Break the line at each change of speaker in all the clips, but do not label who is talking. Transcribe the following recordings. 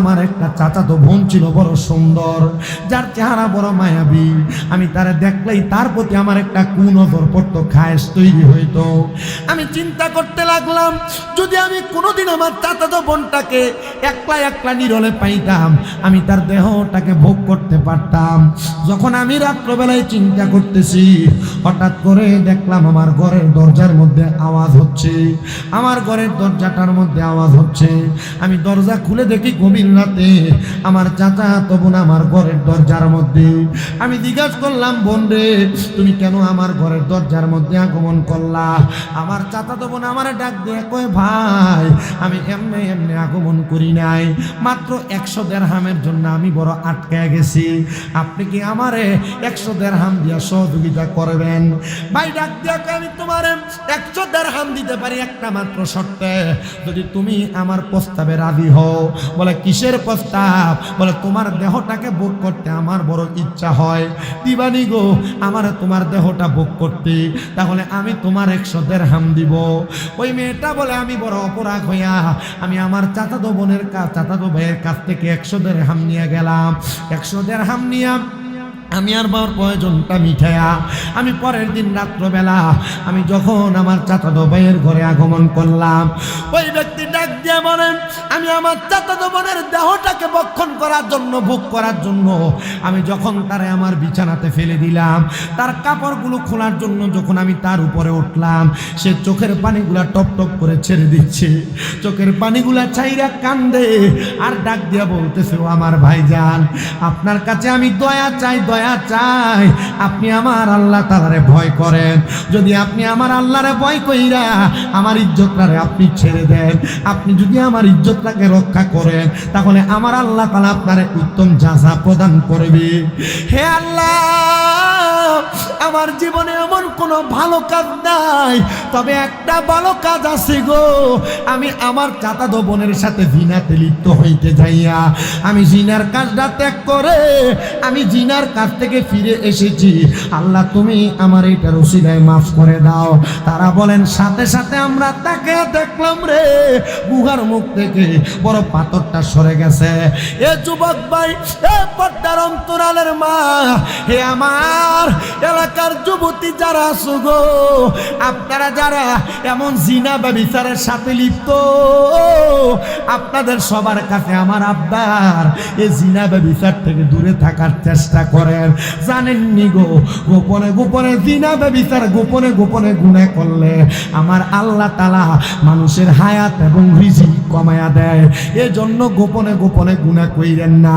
আমার একটা চাচাতো বোন ছিল, বড় সুন্দর। যার চেহারা বড় মায়াবী। আমি তারে দেখলেই তার প্রতি আমার একটা কুনজর পড়তো খায়েস তৈরি হইতো। আমি চিন্তা করতে লাগলাম, যদি আমি কোনোদিন আমার চাচাতো বোনটাকে একলা একলা নিরলে পাইতাম, আমি তার দেহটাকে ভোগ করতে পারতাম। যখন আমি রাত্রবেলায় চিন্তা করতেছি, হঠাৎ করে দেখলাম আমার ঘরের দরজার মধ্যে আওয়াজ হচ্ছে। আমার ঘরের দরজাটার মধ্যে আওয়াজ হচ্ছে। আমি দরজা খুলে দেখি গভীর রাতে আমার চাচা তো বোন আমার ঘরের দরজার মধ্যে। আমি জিজ্ঞাসা করলাম বোন রে তুমি কেন আমার ঘরের দরজার মধ্যে আগমন করলা? আমার চাচা তো বোন আমার ডাক দিয়ে কয় ভাই আমি এমনি এমনি আগমন করি নাই। মাত্র একশো দেড়হামের জন্য আমি বড় আটকে গেছি। আপনি কি আমারে একশো দেড়হাম দিয়া সহযোগিতা করবেন? ভাই ডাক দিয়া কয়, আমি তোমার একশো দেড়হাম দিতে পারি একটা মাত্র শর্তে। যদি তুমি আমার প্রস্তাবে রাজি হও বলে কিসের প্রস্তাব। বলে, তোমার দেহটাকে ভোগ করতে আমার বড় ইচ্ছা হয়। দিবানি গো, আমার তোমার দেহটা ভোগ করতে, তাহলে আমি তোমার একশো দেড়হাম দিব। ওই মেয়েটা বলে, আমি বড় অপরাধ হইয়া, আমি আমার চাচাতো বোনের কাছ চাচাতো ভাইয়ের কাছ থেকে একশো দেড় হাম নিয়ে গেলাম। একশো দেড় হাম নিয়ে আমি আর বার প্রয়োজনটা মিঠাইয়া, আমি পরের দিন রাত্রবেলা, আমি যখন আমার চাচাতো ভাইয়ের ঘরে আগমন করলাম, ওই ব্যক্তি ডাক দিয়ে বলেন, আমি আমার চাচাতো বোনের দেহটাকে বক্ষণ করার জন্য, ভোগ করার জন্য, আমি যখন তারে আমার বিছানাতে ফেলে দিলাম, তার কাপড়গুলো খোলার জন্য যখন আমি তার উপরে উঠলাম, সে চোখের পানিগুলা টপ টপ করে ছেড়ে দিচ্ছে, চোখের পানিগুলা চাইরা কান্দে, আর ডাক দিয়া বলতেছে, ও আমার ভাইজান, আপনার কাছে আমি দয়া চাই, দয়া চাই, আপনি আমার আল্লাহ তালারে ভয় করেন। যদি আপনি আমার আল্লাহরে ভয় কইরা আমার ইজ্জতটারে আপনি ছেড়ে দেন, আপনি যদি আমার ইজ্জতটাকে রক্ষা করেন, তাহলে আমার আল্লাহ তালা আপনারে উত্তম যাজা প্রদান করবে। হে আল্লাহ! আমার জীবনে এমন কোনো ভালো কাজ নাই, তবে একটা ভালো কাজ আছে গো। আমি আমার চাতাদো বোনের সাথে জিনাতে লিপ্ত হইতে যাইয়া, আমি জিনার কাজটা ত্যাগ করে আমি জিনার কাছ থেকে ফিরে এসেছি। আল্লাহ, তুমি আমার এইটার ওসিলায় মাফ করে দাও। তারা বলেন, সাথে সাথে আমরা তাকে দেখলাম রে। গুহার মুখ থেকে বড় পাথরটা সরে গেছে। এ যুবক ভাই, এ পদ্মার অন্তরালের মা, হে আমার এলাকার যুবতী যারা আছো গো, আপনারা যারা এমন জিনা বা বিচারের সাথে লিপ্ত, আপনাদের সবার কাছে আমার আব্বার এই জিনা বা বিচার থেকে দূরে থাকার চেষ্টা করেন। জানেননি গো, গোপনে গোপনে জিনা বা বিচার গোপনে গোপনে গুণে করলে আমার আল্লাহ তালা মানুষের হায়াত এবং রিজিক কমায়া দেয়। এজন্য গোপনে গোপনে গুণা কইরেন না।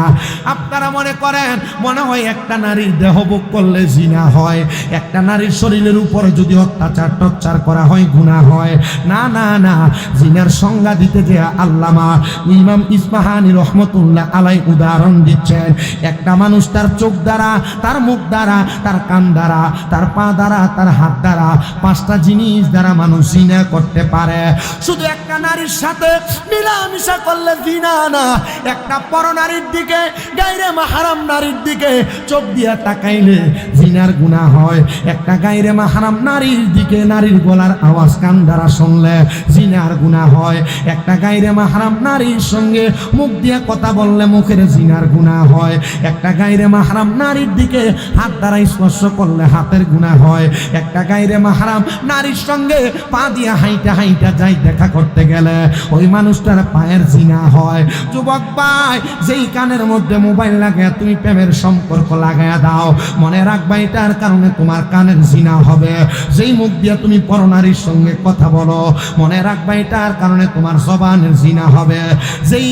আপনারা মনে করেন, মনে হয় একটা নারীর দেহভোগ করলে জিনা হয়, একটা নারীর শরীরের উপরে যদি অত্যাচার টচ্চার করা হয় গুণা হয়। না না না, জিনার সংজ্ঞা দিতে যে আল্লামা ইমাম ইসমাহানি রহমতুল্লাহ আলাই উদাহরণ দিচ্ছেন। একটা মানুষ তার চোখ দ্বারা, তার মুখ দ্বারা, তার কান দ্বারা, তার পা দ্বারা, তার হাত দ্বারা পাঁচটা জিনিস দ্বারা মানুষ জিনা করতে পারে। শুধু একটা নারীর সাথে মিলামিশা করলে জিনা না। একটা পর নারীর দিকে, গাইরে মাহারাম নারীর দিকে চোখ দিয়া তাকাইলে জিনার গুণা হয়। একটা গাইরে মাহারাম নারীর দিকে নারীর গলার আওয়াজ কান দ্বারা শুনলে জিনার গুণা হয়। একটা গাইরে মাহারাম নারীর সঙ্গে মুখ দিয়ে কথা বললে মুখের জিনার গুণা হয়। একটা গাইরে মাহারাম নারীর দিকে হাত দ্বারা স্পর্শ করলে হাতের গুণা হয়। একটা গাইরে মাহারাম নারীর সঙ্গে পা দিয়ে হাইটা হাইটা যাই দেখা করতে গেলে ওই মানুষটার পায়ের জিনা হয়। যুবক ভাই, যেই কানের মধ্যে মোবাইল লাগে, তুমি প্রেমের সম্পর্ক লাগায়া দাও। মনে রাখবা এটার কারণে তোমার কানের জিনা হবে। যেই মুখ দিয়ে তুমি পরনারীর সঙ্গে কথা বলো, মনে রাখবা এটার কারণে তোমার জবানের জিনা হবে। যেই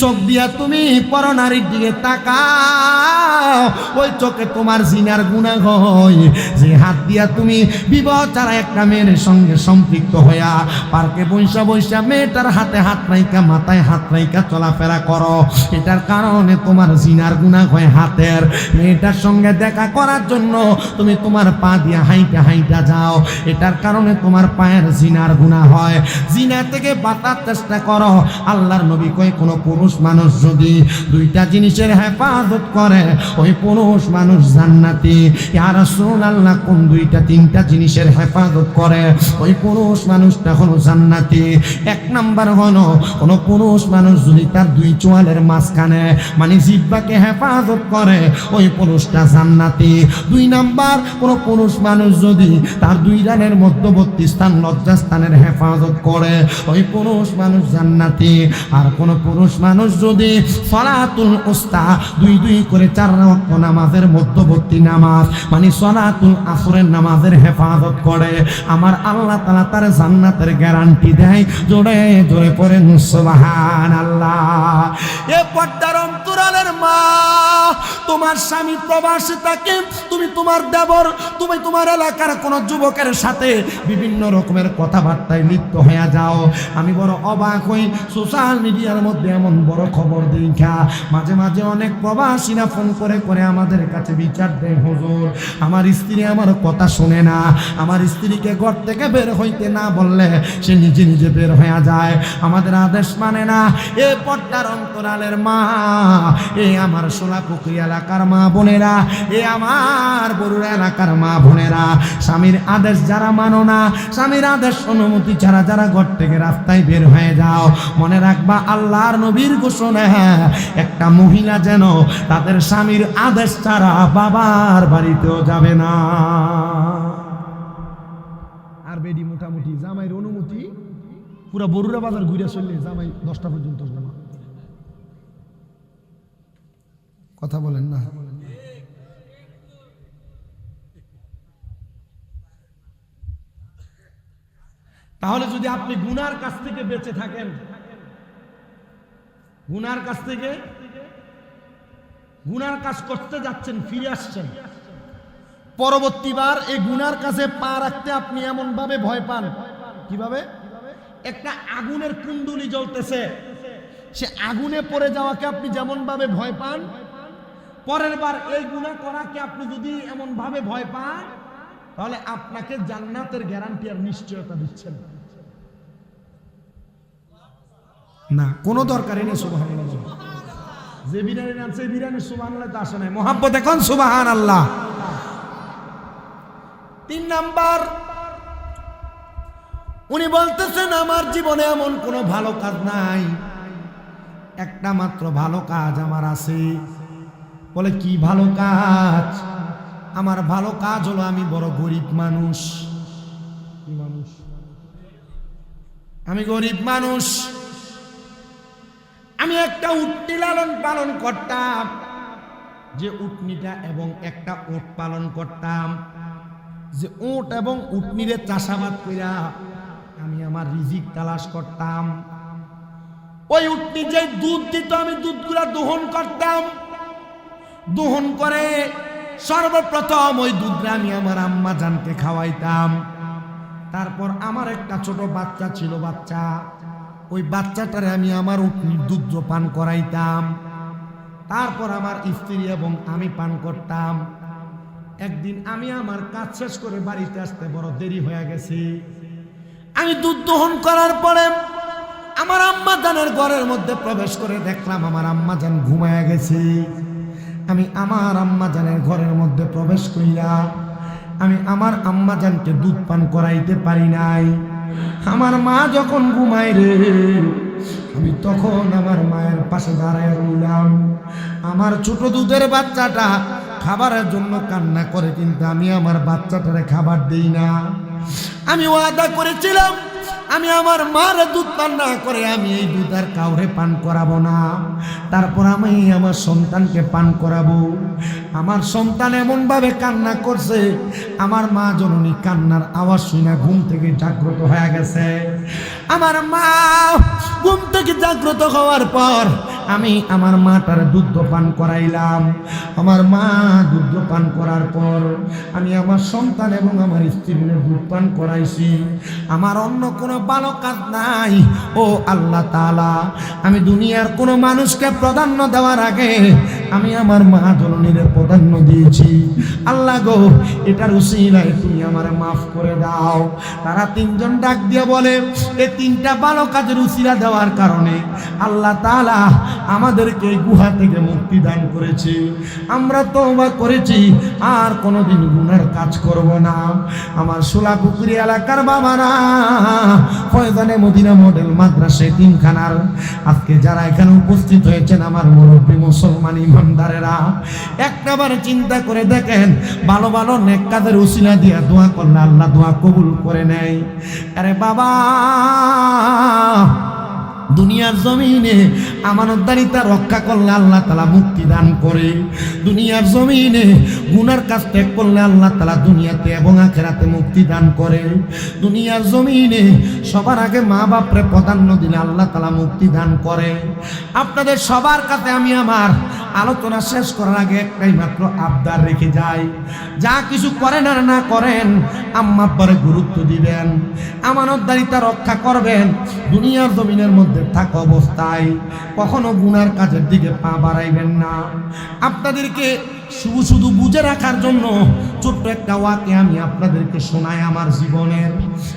চোখ দিয়া তুমি পরনারীর দিকে তাকাও, ওই চোখে তোমার জিনার গুণা হয় যে হাত দিয়া তুমি বিবাহ ছাড়া একটা মেয়ের সঙ্গে সম্পৃক্ত হইয়া পার্কে বৈশা বৈশা মেয়েটার হাতে হাত রাইকা মাথায় হাত রাইকা চলাফেরা করো। এটার কারণে তোমার জিনার গুণা হয় হাতের। মেয়েটার সঙ্গে দেখা করার জন্য তুমি তোমার পা দিয়ে হাইটা হাইটা যাও। এটার কারণে তোমার পায়ের জিনার গুণা হয়। জিনা থেকে বাঁচার চেষ্টা করো। আল্লাহর নবী কয়, কোনো পুরুষ মানুষ যদি দুইটা জিনিসের হেফাজত করে, ওই পুরুষ মানুষ জান্নাতি। আর আল্লাহ কোন দুইটা, তিনটা জিনিসের হেফাজত করে, ওই পুরুষ মানুষটা হলো জান্নাতি। এক নাম্বার হলো, কোনো পুরুষ মানুষ যদি তার দুই চোয়ালের মাঝখানে মানে জিব্বাকে হেফাজত করে, ওই পুরুষটা জান্নাতি দুই নাম্বার, কোনো পুরুষ মানুষ যদি তার দুই রানের মধ্যবর্তী স্থান, লজ্জাস্থানের হেফাজত করে, ওই পুরুষ মানুষ জান্নাতি। আর কোন পুরুষ মানুষ যদি সলাতুল উস্তা, দুই দুই করে চার নামাজের মধ্যবর্তী নামাজ মানে সলাতুল আসরের নামাজের হেফাজত করে, আমার আল্লাহ তালা তার জান্নাতের গ্যারান্টি দেয়। জোরে জোরে পরে সুবহান আল্লাহ এ পর্দার অন্তরালের মা তোমার স্বামী প্রবাসী থাকে, তুমি তোমার দেবর, তুমি তোমার এলাকার কোন যুবকের সাথে বিভিন্ন রকমের কথাবার্তায় লিপ্ত হয়ে যাও। আমি বড় অবাক হই সোশ্যাল মিডিয়ার মধ্যে এমন বড় খবর দেখা। মাঝে মাঝে অনেক প্রবাসীরা ফোন করে করে আমাদের কাছে বিচার দেয়, হুজুর, আমার স্ত্রী আমার কথা শুনে না। আমার স্ত্রীকে ঘর থেকে বের হইতে না বললে সে নিজে নিজে বের হয়ে যায়। আমাদের আদেশ মানে না, এ পর্দার অন্তরালের মা, এ আমার সোলাপুকুরি এলাকার মা বোনেরা, এ আমার বরুড়া এলাকার মা বোনেরা, স্বামীর আদেশ যারা মানো না, স্বামীর আদেশ অনুমতি ছাড়া যারা ঘর থেকে রাস্তায় বের হয়ে যাও, মনে রাখবা আল্লাহর নবীর ঘোষণা, একটা মহিলা যেন তাদের স্বামীর আদেশ ছাড়া বাবার বাড়িতেও যাবে না। আর বেডি মোটামুটি, জামাইয়ের অনুমতি, পুরা বরুড়া বাজার ঘুরে চললে জামাই দশটা পর্যন্ত ঘুমা কথা বলেন না। তাহলে যদি আপনি গুনার কাছ থেকে বেঁচে থাকেন, গুনার কাছ থেকে, গুনার কাজ করতে যাচ্ছেন, ফিরে আসছেন, পরবর্তীবার এই গুনার কাছে পা রাখতে আপনি এমন ভাবে ভয় পান। কীভাবে? একটা আগুনের কুণ্ডুলি জ্বলতেছে। সে আগুনে পড়ে যাওয়াকে আপনি যেমন ভাবে ভয় পান পরের বার এই গুণা করাকে আপনি যদি এমন ভাবে ভয় পান, তাহলে আপনাকে জান্নাতের গ্যারান্টি আর নিশ্চয়তা দিচ্ছেন না। কোনো দরকারই নেই সুবাহ যে বিরিয়ানি নাম সেই বিরিয়ানি সুবাহ তো আসে নাই। মোহাম্মত এখন সুবাহান আল্লাহ তিন নাম্বার, উনি বলতেছেন, আমার জীবনে এমন কোনো ভালো কাজ নাই। একটা মাত্র ভালো কাজ আমার আছে। বলে কি ভালো কাজ? আমার ভালো কাজ হলো আমি বড় গরিব মানুষ। মানুষ? আমি গরিব মানুষ। আমি একটা উটনি লালন পালন করতাম। যে উটনিটা এবং একটা উট পালন করতাম। যে উট এবং উটনিরে চাষাবাদ কইরা আমি আমার রিজিক তালাশ করতাম। ওই উটনি যে দুধ দিত আমি দুধগুলা দোহন করতাম। দোহন করে সর্বপ্রথম ওই দুধটা আমি আমার আম্মা জানকে খাওয়াইতাম। তারপর আমার একটা ছোট বাচ্চা ছিল বাচ্চা। ওই বাচ্চাটারে আমি আমার দুধ পান করাইতাম। তারপর আমার স্ত্রী এবং আমি পান করতাম। একদিন আমি আমার কাজ শেষ করে বাড়িতে আসতে বড় দেরি হয়ে গেছি। আমি দুধ দহন করার পরে আমার আম্মা জানের ঘরের মধ্যে প্রবেশ করে দেখলাম আমার আম্মা জান ঘুমায়া গেছে। আমি আমার আম্মা জানের ঘরের মধ্যে প্রবেশ কইরা আমি আমার আম্মা জানকে দুধ পান করাইতে পারি নাই। আমার মা যখন ঘুমায় রে, আমি তখন আমার মায়ের পাশে দাঁড়ায় রইলাম। আমার ছোট দুধের বাচ্চাটা খাবারের জন্য কান্না করে, কিন্তু আমি আমার বাচ্চাটারে খাবার দেই না। আমি ওয়াদা করেছিলাম আমি আমার মার দুধ পান না করে আমি এই দুধ আর কাউরে পান করাবো না। তারপর আমি আমার সন্তানকে পান করাবো। আমার সন্তান এমনভাবে কান্না করছে, আমার মা জননী কান্নার আওয়াজ শুনে ঘুম থেকে জাগ্রত হয়ে গেছে। আমার মা ঘুম থেকে জাগ্রত হওয়ার পর আমি আমার মাটার দুধ পান করাইলাম। আমার মা দুধ পান করার পর আমি আমার সন্তান এবং আমার স্ত্রীর দুধ পান করাইছি। আমার অন্য কোনো ভালো কাজ নাই। ও আল্লাহ তালা আমি দুনিয়ার কোনো মানুষকে প্রাধান্য দেওয়ার আগে আমি আমার মা জননীর প্রাধান্য দিয়েছি। আল্লাহ গো, এটার উসিলায় তুমি আমার মাফ করে দাও। তারা তিনজন ডাক দিয়ে বলে এই তিনটা ভালো কাজের উসিলা দেওয়ার কারণে আল্লাহ তাআলা আমাদেরকে গুহা থেকে মুক্তি দান করেছে। আমরা তওবা করেছি, আর কোনোদিন গুনার কাজ করব না। আমার সোলাপুকুরি এলাকার বাবারা, ফয়জানে মদিনা মডেল মাদ্রাসা তিনখানার। আজকে যারা এখানে উপস্থিত হয়েছেন আমার মুরব্বী মুসলমান ইমানদারেরা, একটাবার চিন্তা করে দেখেন, ভালো ভালো নেক কাজের উসিলা দিয়া দোয়া করলে আল্লাহ দোয়া কবুল করে নেয়। আরে বাবা দুনিয়ার জমিনে আমানতদারিতা রক্ষা করলে আল্লাহ তালা মুক্তি দান করে। দুনিয়ার জমিনে গুনার কাজ ত্যাগ করলে আল্লাহ তালা দুনিয়াতে এবং আখেরাতে মুক্তি দান করে। দুনিয়ার জমিনে সবার আগে মা বাপরে প্রাধান্য দিলে আল্লাহ তালা মুক্তি দান করে। আপনাদের সবার কাছে আমি আমার আলোচনা শেষ করার আগে একটাই মাত্র আবদার রেখে যাই। যা কিছু করেন আর না করেন, আম্মা আব্বারে গুরুত্ব দিবেন। আমানতদারিতা রক্ষা করবেন। দুনিয়ার জমিনের মধ্যে থাকা অবস্থায় কখনো গুনার কাজের দিকে পা বাড়াইবেন না। আপনাদেরকে শুধু শুধু বুঝে রাখার জন্য ছোট্ট একটা ওয়াকে আমি আপনাদেরকে শোনাই আমার জীবনের।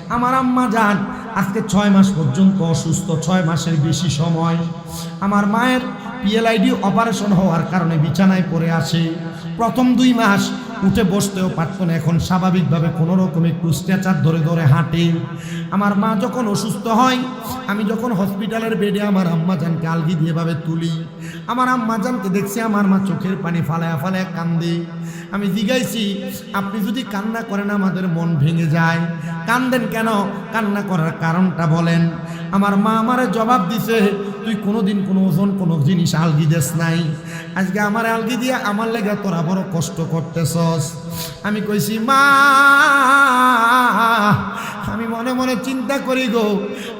আমার আম্মা যান, আজকে ছয় মাস পর্যন্ত অসুস্থ, ছয় মাসের বেশি সময়। আমার মায়ের পিএলআইডি অপারেশন হওয়ার কারণে বিছানায় পড়ে আসে প্রথম দুই মাস উঠে বসতেও পারতো না। এখন স্বাভাবিকভাবে কোনো রকম একটু ধরে ধরে হাঁটে। আমার মা যখন অসুস্থ হয়, আমি যখন হসপিটালের বেডে আমার আম্মাজানকে আলগি দিয়ে ভাবে তুলি। আমার আম্মাজানকে দেখছি আমার মা চোখের পানি ফালায়া ফালায়া কান্দে। আমি জিগাইছি আপনি যদি কান্না করেন, আমাদের মন ভেঙে যায়। কান্দেন কেন? কান্না করার কারণটা বলেন। আমার মা আমারে জবাব দিছে, তুই কোনোদিন কোনো ওজন, কোনো জিনিস আলগি দেস নাই। আজকে আমার আলগি দিয়ে আমার লেগে তোরা বড় কষ্ট করতেছস। আমি কইছি, মা, আমি মনে মনে চিন্তা করি গো,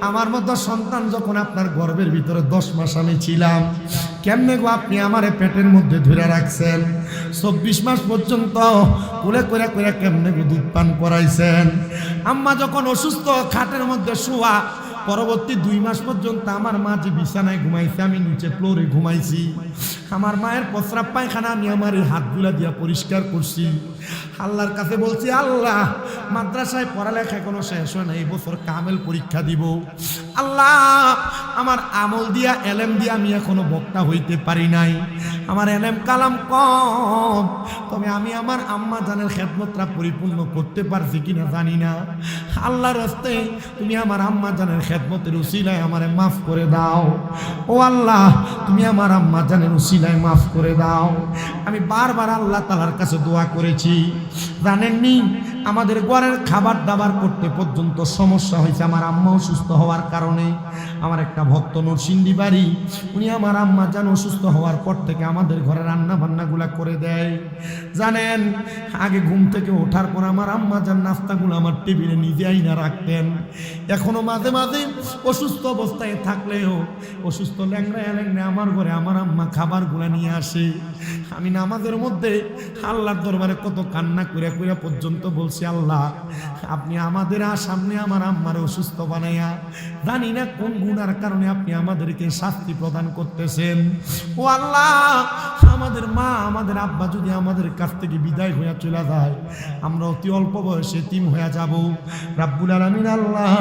আমার মতো সন্তান যখন আপনার গর্বের ভিতরে দশ মাস আমি ছিলাম, কেমনে গো আপনি আমারে পেটের মধ্যে ধরে রাখছেন? চব্বিশ মাস পর্যন্ত কোলে করে করে কেমনে গো দুধ পান করাইছেন? আম্মা যখন অসুস্থ, খাটের মধ্যে শোয়া পরবর্তী দুই মাস পর্যন্ত আমার মা যে বিছানায় ঘুমাইছে আমি নিচে ফ্লোরে ঘুমাইছি। আমার মায়ের প্রস্রাব পায়খানা আমি আমার এই হাতগুলা দিয়া পরিষ্কার করছি। আল্লাহর কাছে বলছি, আল্লাহ, মাদ্রাসায় পড়ালেখা কোনো শেষ হয় না, এই বছর কামেল পরীক্ষা দিব। আল্লাহ, আমার আমল দিয়া, এলেম দিয়া আমি এখনও বক্তা হইতে পারি নাই। আমার এলেম কালাম কম। তবে আমি আমার আম্মা জানের খেদমতটা পরিপূর্ণ করতে পারছি কিনা জানি না। আল্লাহর হস্তে তুমি আমার আম্মা জানের খেদমতের উসিলায় আমারে মাফ করে দাও। ও আল্লাহ, তুমি আমার আম্মা জানের উসিলায় মাফ করে দাও। আমি বারবার আল্লাহ তালার কাছে দোয়া করেছি। জানেননি আমাদের ঘরের খাবার দাবার করতে পর্যন্ত সমস্যা হয়েছে। আমার আম্মা অসুস্থ হওয়ার কারণে আমার একটা ভক্ত নরসিংদী বাড়ি, উনি আমার আম্মা যান অসুস্থ হওয়ার পর থেকে আমাদের ঘরে রান্না বান্নাগুলা করে দেয়। জানেন, আগে ঘুম থেকে ওঠার পর আমার আম্মা যান নাস্তাগুলো আমার টেবিলে নিজে আইনা রাখতেন। এখনও মাঝে মাঝে অসুস্থ অবস্থায় থাকলেও অসুস্থ ল্যাংড়ায় ল্যাংড়া আমার ঘরে আমার আম্মা খাবারগুলা নিয়ে আসে। আমি নামাজের মধ্যে আল্লাহর দরবারে কত কান্না করে করে পর্যন্ত বলছি আল্লাহ, আপনি আমাদের সামনে আমার আম্মারে অসুস্থ বানাইয়া, জানি না কোন গুণার কারণে আপনি আমাদেরকে শাস্তি প্রদান করতেছেন। ও আল্লাহ, আমাদের মা, আমাদের আব্বা যদি আমাদের কাছ থেকে বিদায় হইয়া চলে যায়, আমরা অতি অল্প বয়সে তিম হইয়া যাব। রাব্বুল আলামিন আল্লাহ,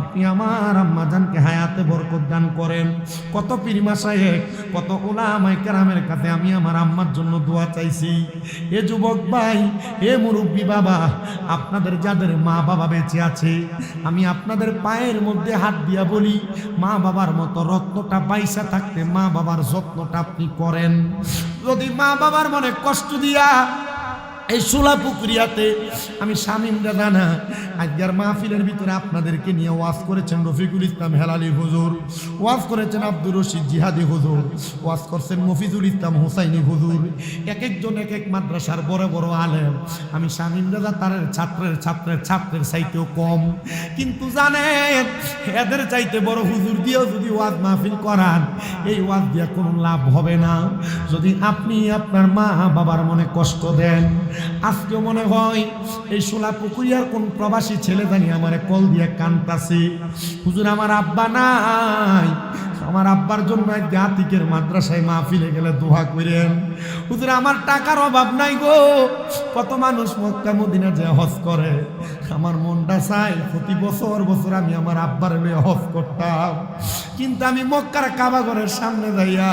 আপনি আমার আম্মা জানকে হায়াতে বরকত দান করেন। কত পীরমা সাহেব কত ওলামাই কেরামের কাছে আমি আমার আম্মার জন্য দোয়া চাইছি। এ যুবক ভাই, এ মুরব্বী বাবা আপনাদের যাদের মা বাবা বেঁচে আছে, আমি আপনাদের পায়ের মধ্যে হাত দিয়া বলি মা বাবার মতো রত্নটা পাইসা থাকতে মা বাবার যত্নটা আপনি করেন। যদি মা বাবার মনে কষ্ট দিয়া এই সোলা পুকুরিয়াতে আমি শামীম দাদা আজকের মাহফিলের ভিতরে আপনাদেরকে নিয়ে ওয়াজ করেছেন রফিকুল ইসলাম হেলালি হুজুর, ওয়াজ করেছেন আব্দুর রশিদ জিহাদি হুজুর, ওয়াজ করছেন মফিজুল ইসলাম হোসাইনি হুজুর। এক একজন এক এক মাদ্রাসার বড় বড় আলেম। আমি শামীম দাদা তার ছাত্রের ছাত্রের ছাত্রের চাইতেও কম। কিন্তু জানেন, এদের চাইতে বড় হুজুর দিয়েও যদি ওয়াজ মাহফিল করান, এই ওয়াজ দিয়ে কোনো লাভ হবে না। যদি আপনি আপনার মা বাবার মনে কষ্ট দেন আজকেও মনে হয় এই সোলা পুকুরিয়ার কোন প্রবাসী ছেলে জানি আমার কল দিয়ে কানতাছে। হুজুর, আমার আব্বা নাই। আমার আব্বার জন্য আজকে আতিকের মাদ্রাসায় মাহফিলে গেলে দোহা করেন হুজুর, আমার টাকার অভাব নাই গো। কত মানুষ মক্কা মদিনা যে হজ করে। আমার মনটা চাই প্রতি বছর বছর আমি আমার আব্বার হজ করতাম। কিন্তু আমি মক্কার কাবা ঘরের সামনে যাইয়া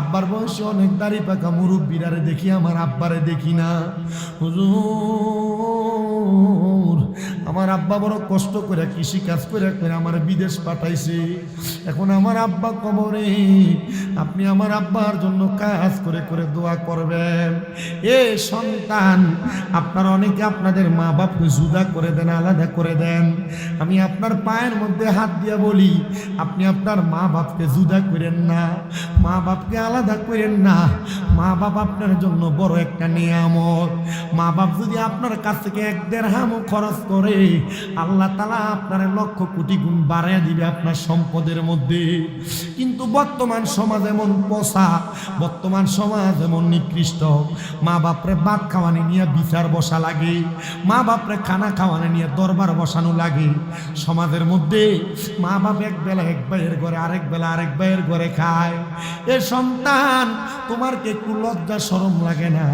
আব্বার বয়সে অনেক দাড়ি পাকা মুরব্বীরারে দেখি, আমার আব্বারে দেখি না। হুজুর আমার আব্বা বড় কষ্ট করে কৃষি কাজ করে করে আমার বিদেশ পাঠাইছে। এখন আমার আব্বা কবরে, আপনি আমার আব্বার জন্য কাজ করে করে দোয়া করবেন। এ সন্তান, আপনার অনেকে আপনাদের মা বাপকে জুদা করে দেন, আলাদা করে দেন। আমি আপনার পায়ের মধ্যে হাত দিয়ে বলি, আপনি আপনার মা বাপকে জুদা করেন না। মা বাপকে আলাদা করেন না। মা বাপ আপনার জন্য বড় একটা নিয়ামত। মা বাপ যদি আপনার কাছ থেকে এক দেড় হামও খরচ করে আল্লাহ তালা আপনার লক্ষ কোটি গুণ বাড়ায় দিবে আপনার সম্পদের মধ্যে। কিন্তু বর্তমান সমাজ এমন পচা, বর্তমান সমাজ এমন নিকৃষ্ট। মা বাপরে ভাত খাওয়ানি নিয়ে বিচার বসা লাগে, মা বাপরে খানা খাওয়ানি নিয়ে দরবার বসানো লাগে। সমাজের মধ্যে মা বাপ এক বেলা এক ভাইয়ের ঘরে, আরেক বেলা আরেক ভাইয়ের ঘরে খায়। এ সন্তান, তোমার কি একটু লজ্জা সরম লাগে না?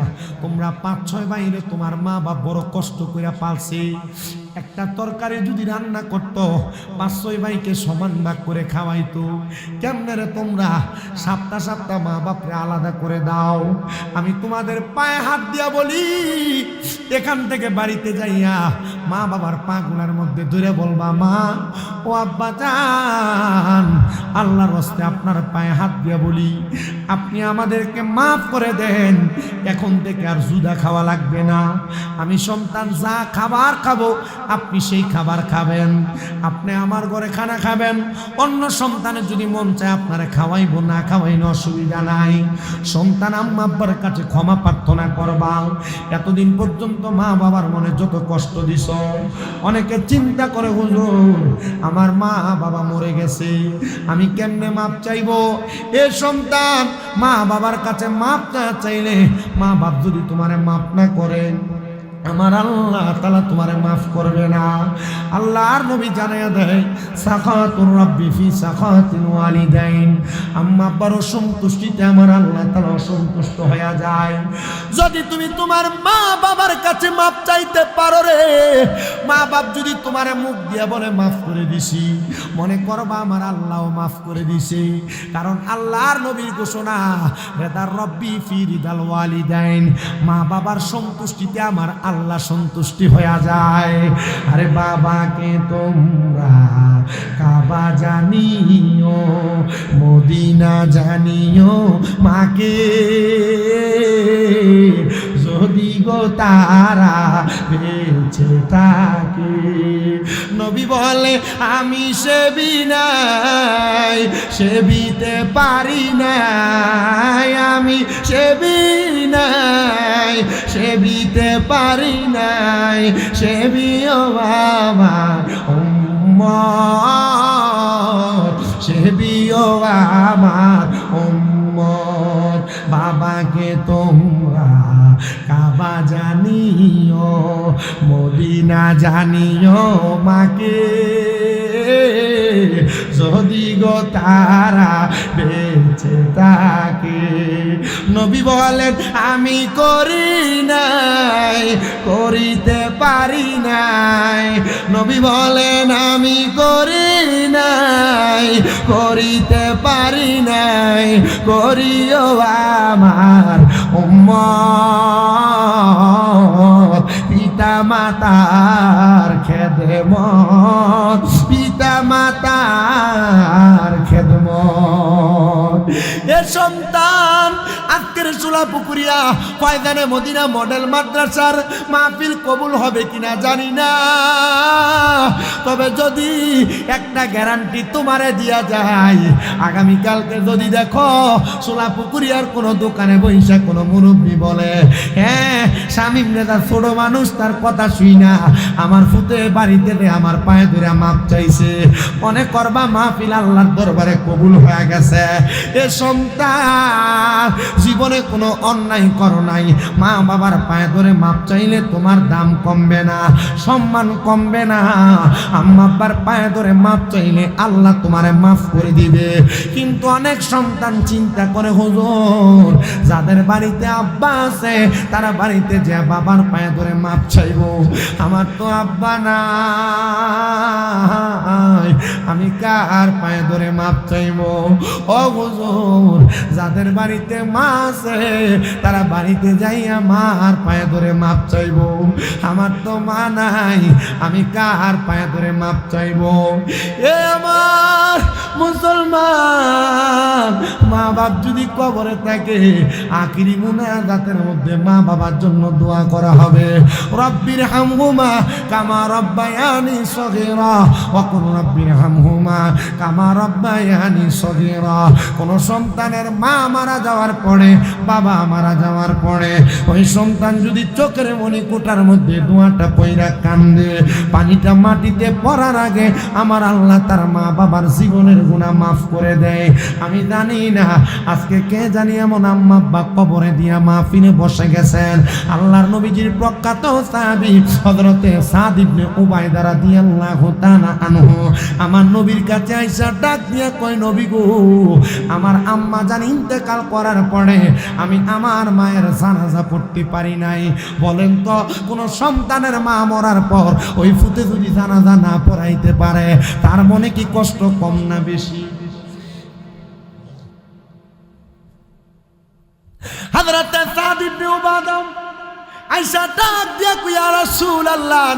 তোমরা পাঁচ ছয় বাইরে তোমার মা বাপ বড় কষ্ট করে পালছে। একটা তরকারি যদি রান্না করত পাঁচ ছয় ভাইকে সমান ভাগ করে খাওয়াইতো। কেমনে রে তোমরা? সাপ্তাহ সাপ্তাহ মা বাপরে আলাদা করে দাও। আমি তোমাদের পায়ে হাত দিয়া বলি, এখান থেকে বাড়িতে যাইয়া মা বাবার পা গুলার মধ্যে ধরে বলবা, মা, ও আব্বা যান। আল্লাহর হস্তে আপনার পায়ে হাত দিয়া বলি, আপনি আমাদেরকে মাফ করে দেন। এখন থেকে আর জুদা খাওয়া লাগবে না। আমি সন্তান যা খাবার খাব আপনি সেই খাবার খাবেন। আপনি আমার ঘরে খানা খাবেন। অন্য সন্তানের যদি মন চায় আপনারা খাওয়াইবো, না খাওয়াইনো অসুবিধা নাই। সন্তান আম্মা আব্বার কাছে ক্ষমা প্রার্থনা করবা। এতদিন পর্যন্ত মা বাবার মনে যত কষ্ট দিছ, অনেকে চিন্তা করে, হুজুর, আমার মা বাবা মরে গেছে। আমি কেমনে মাপ চাইব? এ সন্তান মা বাবার কাছে মাপ চাইলে মা বাপ যদি তোমারে মাপ না করেন আমার আল্লাহ তালা তোমারে মাফ করবে না। আল্লাহর নবী জানাইয়া দেয়, সাখাতুর রাব্বি ফি সাখাতিল ওয়ালিদাইন। আম্মা আব্বার অসন্তুষ্টিতে আমার আল্লাহ তালা অসন্তুষ্ট হয়ে যায়। যদি তুমি তোমার মা বাবার কাছে মাপ চাইতে পারো রে মা বাপ যদি তোমার মুখ দিয়ে বলে, মাফ করে দিছি। মনে করবা আমার আল্লাহও মাফ করে দিছে। কারণ আল্লাহর নবীর ঘোষণা রেদার রব্বি ফি রিদাল ওয়ালিদাইন। মা বাবার সন্তুষ্টিতে আমার আল্লাহ সন্তুষ্টি হয়ে যায়। আরে বাবাকে তোমরা কাবা জানিও, মদিনা জানিও মাকে। গো তারা, বেঁচে থাকে। নবী বলে, আমি সেবি নাই, সেবিতে পারি নাই। আমি সেবি নাই, সেবিতে পারি নাই। সেবিও বাবা সেবিও আমার উম্মত। বাবাকে তোমরা কাবা জানিও, মদিনা জানিও মাকে। যদি গো তারা বেঁচে থাকে, নবী বলেন, আমি করি নাই, করিতে পারি নাই। নবী বলেন, আমি করি নাই, করিতে পারি নাই, করিও আমার উম্মত। পিতা মাতার খেদমত। পিতা মাতার খেদমত। এ সন্তান চুলা পুকুরিয়া ফয়দানে মদিনা মডেল মাদ্রাসার মাহফিল কবুল হবে কিনা জানি না। তবে যদি একটা গ্যারান্টি তোমারে দিয়া যায়, আগামীকালকে যদি দেখো সোলা পুকুরিয়ার কোনো দোকানে বৈশা কোনো মুরব্বী বলে হ্যাঁ স্বামী নেতা ছোট মানুষ, তার কথা শুই না। আমার ফুতে বাড়িতে আমার পায়ে ধরে মাপ চাইছে, মনে করবা মাহফিল আল্লাহর দরবারে কবুল হয়ে গেছে। এ সন্তান জীবনে কোনো অন্যায় করো নাই। মা বাবার পায়ে ধরে মাপ চাইলে তোমার দাম কমবে না, সম্মান কমবে না। আম্মা আব্বার পায়ে ধরে মাপ চাইলে আল্লাহ তোমারে মাফ করে দিবে। কিন্তু অনেক সন্তান চিন্তা করে, হুজুর, যাদের বাড়িতে আব্বা আছে, তারা বাড়িতে যে বাবার পায়ে ধরে মাপ চাইব, আমার তো আব্বা নাই। আমি কার পায়ে ধরে মাপ চাইব? ও হুজুর, যাদের বাড়িতে মা আছে তারা বাড়িতে যাইয়া মার পায়ে ধরে মাপ চাইব। আমার তো মা নাই, আমি কার পায়ে ধরে মাপ চাইব? এ আমার মুসলমান মা বাপ যদি কবরে থাকে, আখিরি মুনাজাতের মধ্যে মা বাবার জন্য দোয়া করা হবে। রব্বির হামহুমা কামা রব্বায়ানি সগীরা, ওয়া কুন রব্বির হামহুমা কামা রব্বায়ানি সগীরা। কোন সন্তানের মা মারা যাওয়ার পরে বাবা মারা যাওয়ার পরে ওই সন্তান যদি চোখের মনি কোটার মধ্যে দোয়াটা পয়রা কান্দে, পানিটা মাটিতে পড়ার আগে আমার আল্লাহ তার মা বাবার জীবনের গুণা মাফ করে দেয়। আমি জানি না আজকে কে জানি এমন আম্মা আব্বা কবরে দিয়া মাহফিলে বসে গেছেন। আল্লাহর নবীজির প্রখ্যাত সাহাবী হযরতে সাদ ইবনে উবাইদা রাদিয়াল্লাহু তাআলা আনহু, আমার নবীর কাছে আইসা ডাক দিয়া কয়, নবী গো, আমার আম্মা জান ইন্তেকাল করার পরে আমি আমার মায়ের জানাজা পড়তে পারি নাই। বলেন তো, কোন সন্তানের মা মরার পর ওই ফুতে যদি জানাজা না পড়াইতে পারে, তার মনে কি কষ্ট কম না বেশি?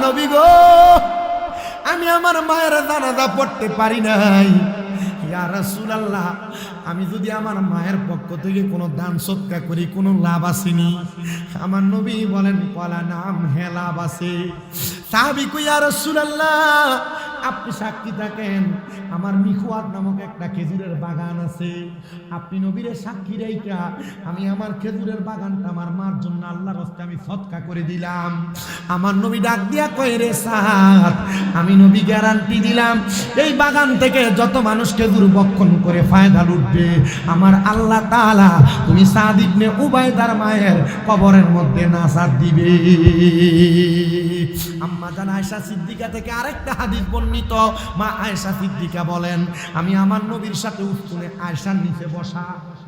নবী গো, আমি আমার মায়ের জানাজা পড়তে পারি নাই। ইয়া রাসূলুল্লাহ আমি যদি আমার মায়ের পক্ষ থেকে কোনো দান সৎকা করি, কোনো লাভ আসেনি? আমার নবী বলেন কলা নাম হে লাভ আছে। সাহাবি কইয়া রাসূলুল্লাহ, আপনি সাক্ষী থাকেন, আমার মিখুয়াত নামক একটা খেজুরের বাগান আছে। আপনি নবীরে সাক্ষী রেখা আমি আমার খেজুরের বাগানটা আমার মার জন্য আল্লাহর হস্তে আমি সৎকা করে দিলাম। আমার নবী ডাক দিয়া কয়, রে সাত আমি নবী গ্যারান্টি দিলাম, এই বাগান থেকে যত মানুষ খেজুর বক্ষণ করে ফায়দা লুটবে আমার আল্লাহ তালা তুমি সাদিবনে উবাই তার মায়ের কবরের মধ্যে নাসাদ দিবে। আম্মা জান আয়সা সিদ্দিকা থেকে আরেকটা হাদিস বর্ণিত। মা আয়সা সিদ্দিকা বলেন, আমি আমার নবীর সাথে উত্তুনে আয়সার নিচে বসা।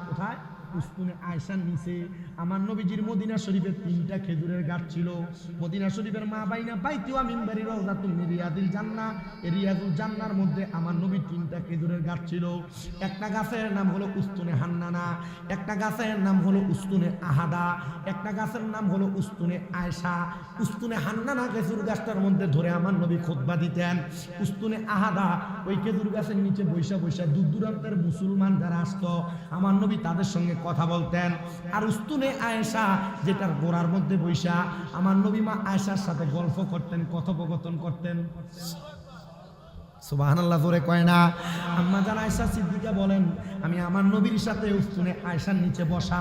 কোথায়? উস্তুনে আয়সার নিচে আমার নবীজির মদিনা শরীফের তিনটা খেজুরের গাছ ছিল। মদিনা শরীফের মা বাইনা বাইতিওয়া মিম্বারি রওজাতুল রিয়াদিল জান্না এই রিয়াদুল জান্নার মধ্যে আমার নবীর তিনটা খেজুরের গাছ ছিল। একটা গাছের নাম হলো উস্তুনে হান্নানা, একটা গাছের নাম হলো উস্তুনে আহাদা, একটা গাছের নাম হলো উস্তুনে আয়সা। উস্তুনে হান্নানা খেজুর গাছটার মধ্যে ধরে আমার নবী খোদবা দিতেন। উস্তুনে আহাদা, ওই খেজুর গাছের নিচে বৈশা বৈশা দূর দূরান্তের মুসলমান যারা আসতো, আমার নবী তাদের সঙ্গে কথা বলতেন। আর উস্তুনে আয়েশা, যেটার গোড়ার মধ্যে বৈশা, আমার নবী মা আয়েশার সাথে গল্প করতেন, কথোপকথন করতেন। সুবহানাল্লাহ, জোরে কয় না? আম্মা আয়েশা সিদ্দিকা বলেন, আমি আমার নবীর সাথে উস্তুনে আয়েশার নিচে বসা।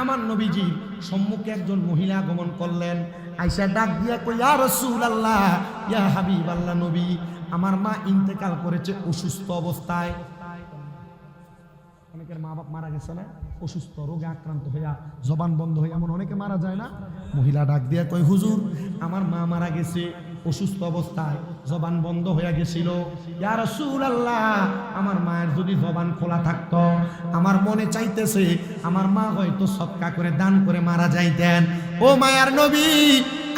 আমার নবীজি সম্মুখে একজন মহিলা করলেন। আয়েশা ডাক দিয়া কই ইয়া রাসূলুল্লাহ, ইয়া হাবিবাল্লাহ নবী, আমার মা ইন্তেকাল করেছে অসুস্থ অবস্থায়। অনেকের মা বাপ মারা গেছে না? অসুস্থ, রোগে আক্রান্ত হইয়া জবান বন্ধ হয়ে এমন অনেকে মারা যায় না? মহিলা ডাক দিয়া কয়, হুজুর, আমার মা মারা গেছে, অসুস্থ অবস্থায় জবান বন্ধ হয়ে গেছিল। ইয়া আল্লাহ আমার মায়ের যদি জবান খোলা থাকতো, আমার মনে চাইতেছে, আমার মা হয়তো সৎকা করে দান করে মারা যাইতেন। ও মায়ার নবী,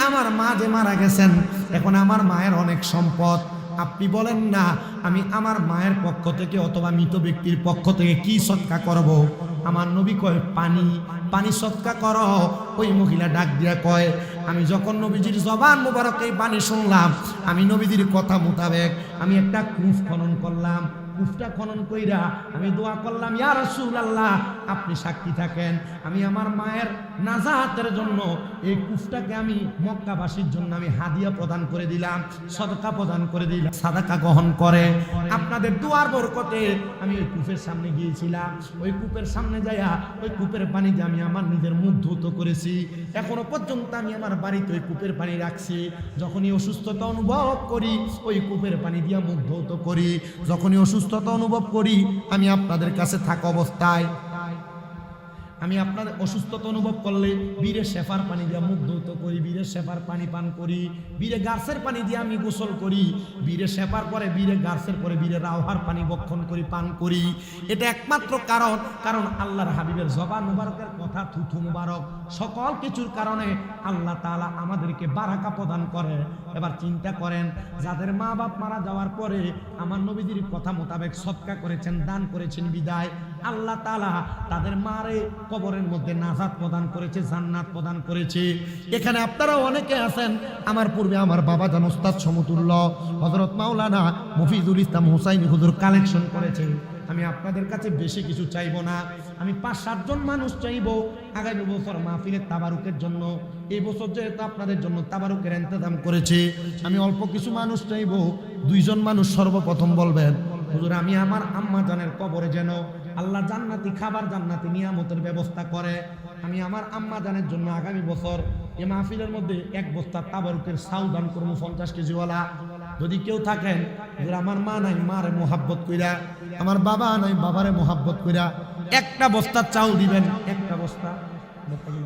আমার মা যে মারা গেছেন, এখন আমার মায়ের অনেক সম্পদ। আপনি বলেন না, আমি আমার মায়ের পক্ষ থেকে অথবা মৃত ব্যক্তির পক্ষ থেকে কি সৎকা করব? আমার নবী কয়, পানি পানি সৎকা কর। ওই মহিলা ডাক দিয়া কয়, আমি যখন নবীজির জবান মুবারক এই পানি শুনলাম, আমি নবীজির কথা মোতাবেক আমি একটা কুফ খনন করলাম। কুফটা খনন কইরা আমি দোয়া করলাম, ইয়া রাসূলুল্লাহ, আপনি সাক্ষী থাকেন। আমি আমার মায়ের নাজাতের জন্য এই কুফটাকে আমি মক্কাবাসীর জন্য আমি হাদিয়া প্রদান করে দিলাম, সদকা প্রদান করে দিলাম, সাদাকা গ্রহণ করে। আপনাদের দুয়ার বরকতে আমি ওই কূপের সামনে গিয়েছিলাম। ওই কূপের সামনে যাইয়া ওই কূপের পানি দিয়ে আমি আমার নিজের মুখ ধৌত করেছি। এখনও পর্যন্ত আমি আমার বাড়িতে ওই কূপের পানি রাখছি। যখনই অসুস্থতা অনুভব করি, ওই কূপের পানি দিয়ে মুখ করি। যখনই অসুস্থতা অনুভব করি, আমি আপনাদের কাছে থাকা অবস্থায় আমি আপনার অসুস্থতা অনুভব করলে বীরে শেফার পানি দিয়ে মুখ ধৌত করি, বীরে শেফার পানি পান করি, বীরে গাছের পানি দিয়ে আমি গোসল করি, বীরে শেফার পরে বীরে গাছের পরে বীরে রাওহার পানি বক্ষণ করি, পান করি। এটা একমাত্র কারণ কারণ আল্লাহর হাবিবের জবান মুবারকের কথা থুথু মুবারক। সকল কিছুর কারণে আল্লাহ তালা আমাদেরকে বারাকা প্রদান করে। এবার চিন্তা করেন, যাদের মা বাপ মারা যাওয়ার পরে আমার নবীজির কথা মোতাবেক সৎকা করেছেন, দান করেছেন বিদায় আল্লাহ তালা তাদের মারে কবরের মধ্যে নাজাত প্রদান করেছে, জান্নাত প্রদান করেছে। এখানে আপনারা অনেকে আছেন, আমার পূর্বে আমার বাবা জান ওস্তাদ সমতুল্য, হযরত মাওলানা মফিজুল ইসলাম হুসাইন হুজুর কালেকশন করেছেন। আমি আপনাদের কাছে বেশি কিছু চাইব না। আমি পাঁচ সাতজন মানুষ চাইব আগামী বছর মাহফিলের তাবারুকের জন্য। এই বছর যেহেতু আপনাদের জন্য তাবারুকের ইন্তজাম করেছে, আমি অল্প কিছু মানুষ চাইব, দুইজন মানুষ সর্বপ্রথম বলবেন হুজুর, আমি আমার আম্মা জানের কবরে যেন আল্লাহ জান্নাতি খাবার, জান্নাতি নিয়ামতের ব্যবস্থা করে। আমি আমার আম্মা জানের জন্য আগামী বছর এই মাহফিলের মধ্যে এক বস্তা তাবারুকের সাউদান করব পঞ্চাশ কেজিওয়ালা। যদি কেউ থাকেন আমার মা নাই, মারে মোহাব্বত কইরা। আমার বাবা নাই, বাবারে মোহাব্বত কইরা। একটা বস্তা চাউল দিবেন, একটা বস্তা।